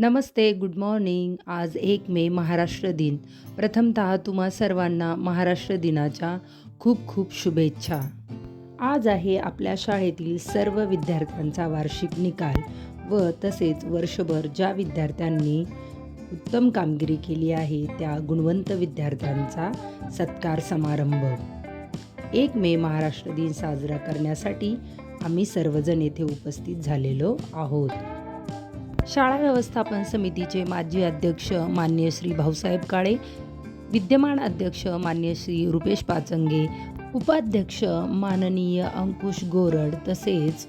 नमस्ते good morning. आज एक मे महाराष्ट्र दिन. प्रथमतः तुम्हा सर्वांना महाराष्ट्र दिनाच्या खूप खूप शुभेच्छा. आज आहे आपल्या शाळेतील सर्व विद्यार्थ्यांचा वार्षिक निकाल व तसेच वर्षभर ज्या विद्यार्थ्यांनी उत्तम कामगिरी केली आहे त्या गुणवंत विद्यार्थ्यांचा सत्कार समारंभ. एक मे महाराष्ट्र दिन साजरा करण्यासाठी आम्ही सर्वजण येथे उपस्थित झालेलो आहोत. शाळा व्यवस्थापन समितीचे माजी अध्यक्ष मान्य श्री भाऊसाहेब काळे विद्यमान अध्यक्ष मान्य श्री रुपेश पाचंगे उपाध्यक्ष माननीय अंकुश गोरड तसेच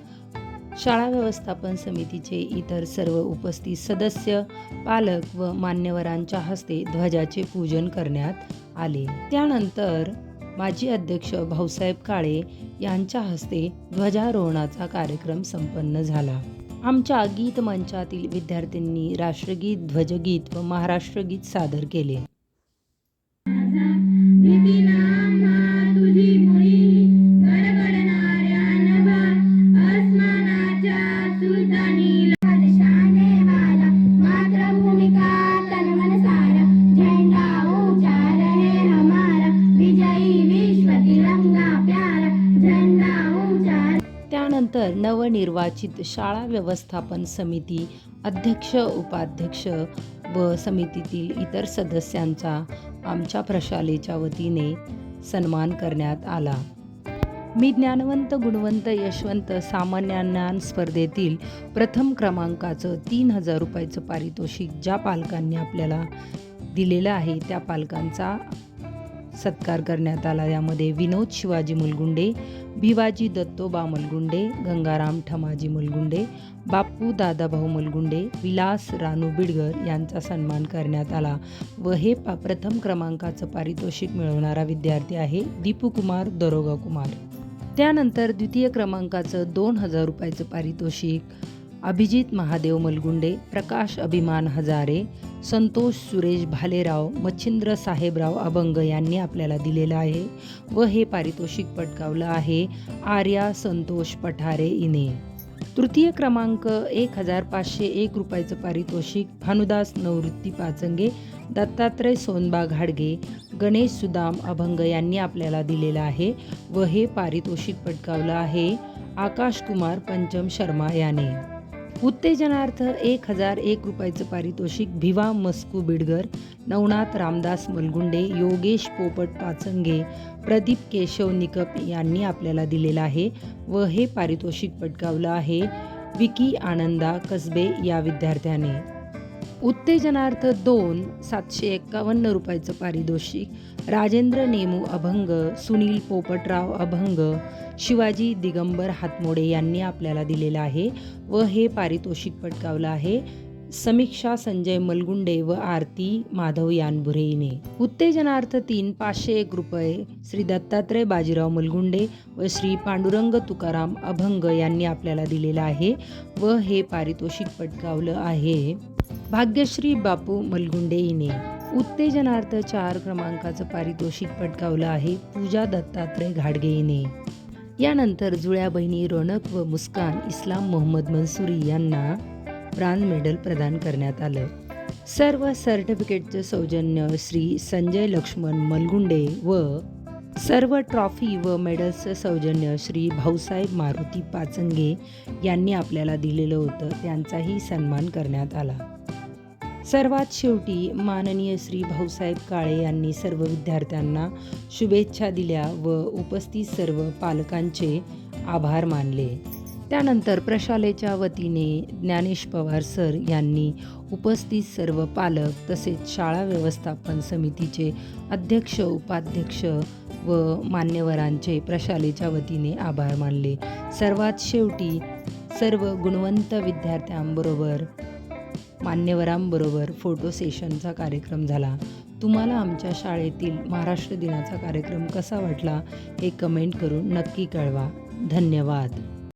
शाळा व्यवस्थापन समितीचे इतर सर्व उपस्थित सदस्य पालक व मान्यवरांच्या हस्ते ध्वजाचे पूजन करण्यात आले. त्यानंतर माजी अध्यक्ष भाऊसाहेब काळे यांच्या हस्ते ध्वजारोहणाचा कार्यक्रम संपन्न झाला. आमच्या गीत मंचातील विद्यार्थ्यांनी राष्ट्रगीत ध्वजगीत व महाराष्ट्रगीत सादर केले. नवनिर्वाचित शाळा व्यवस्थापन समिती अध्यक्ष उपाध्यक्ष व समितीतील इतर सदस्यांचा आमच्या प्रशालेच्या वतीने सन्मान करण्यात आला. मी ज्ञानवंत गुणवंत यशवंत सामान्य ज्ञान स्पर्धेतील प्रथम क्रमांकाचं तीन हजार रुपयाचं पारितोषिक ज्या पालकांनी आपल्याला दिलेलं आहे त्या पालकांचा सत्कार करण्यात आला. यामध्ये विनोद शिवाजी मुलगुंडे भिवाजी दत्तोबा मुलगुंडे गंगाराम ठमाजी मुलगुंडे बापू दादाभाऊ मुलगुंडे विलास रानू बिडगर यांचा सन्मान करण्यात आला व हे पा प्रथम क्रमांकाचं पारितोषिक मिळवणारा विद्यार्थी आहे दीपू कुमार दरोगा कुमार. त्यानंतर द्वितीय क्रमांकाचं दोन हजार रुपयाचं पारितोषिक अभिजित महादेव मलगुंडे प्रकाश अभिमान हजारे संतोष सुरेश भालेराव मच्छिंद्र साहेबराव अभंग यांनी आपल्याला दिलेलं आहे व हे पारितोषिक पटकावलं आहे. आर्या संतोष पठारे इने. तृतीय क्रमांक एक हजार पाचशे एक रुपयाचं पारितोषिक भानुदास नवृत्ती पाचंगे दत्तात्रय सोनबा घाडगे गणेश सुदाम अभंग यांनी आपल्याला दिलेलं आहे व हे पारितोषिक पटकावलं आहे. आकाश कुमार पंचम शर्मा याने. उत्तेजनार्थ एक हजार एक रुपयाचं पारितोषिक भिवा मस्कू बिडगर नवनाथ रामदास मलगुंडे योगेश पोपट पाचंगे प्रदीप केशव निकप यांनी आपल्याला दिलेलं आहे व हे पारितोषिक पटकावलं आहे. विकी आनंदा कसबे या विद्यार्थ्याने. उत्तेजनार्थ दोन सातशे एक्कावन्न रुपयाचं पारितोषिक. राजेंद्र नेमू अभंग सुनील पोपटराव अभंग शिवाजी दिगंबर हातमोडे यांनी आपल्याला दिलेलं आहे व हे पारितोषिक पटकावलं आहे. समीक्षा संजय मलगुंडे व आरती माधव यानबुरेने उत्तेजनार्थ तीन पाचशे एक रुपये श्री दत्तात्रय बाजीराव मलगुंडे व श्री पांडुरंग तुकाराम अभंग यांनी आपल्याला दिलेलं आहे व हे पारितोषिक पटकावलं आहे. भाग्यश्री बापू मलगुंडे हिने उत्तेजनार्थ चार क्रमांकाचं पारितोषिक पटकावलं आहे पूजा दत्तात्रय घाडगे हिने यानंतर जुळ्या बहिणी रोनक व मुस्कान इस्लाम मोहम्मद मनसुरी यांना ब्रांज मेडल प्रदान करण्यात आलं. सर्व सर्टिफिकेटचं सौजन्य श्री संजय लक्ष्मण मलगुंडे व सर्व ट्रॉफी व मेडल्सचं सौजन्य श्री भाऊसाहेब मारुती पाचंगे यांनी आपल्याला दिलेलं होतं त्यांचाही सन्मान करण्यात आला. सर्वात शेवटी माननीय श्री भाऊसाहेब काळे यांनी सर्व विद्यार्थ्यांना शुभेच्छा दिल्या व उपस्थित सर्व पालकांचे आभार मानले. त्यानंतर प्रशालेच्या वतीने ज्ञानेश पवार सर यांनी उपस्थित सर्व पालक तसेच शाळा व्यवस्थापन समितीचे अध्यक्ष उपाध्यक्ष व मान्यवरांचे प्रशालेच्या वतीने आभार मानले. सर्वात शेवटी सर्व गुणवंत विद्यार्थ्यांबरोबर मान्यवरांबरोबर फोटो सेशनचा कार्यक्रम झाला. तुम्हाला आमच्या शाळेतील महाराष्ट्र दिनाचा कार्यक्रम कसा वाटला हे कमेंट करून नक्की कळवा. धन्यवाद.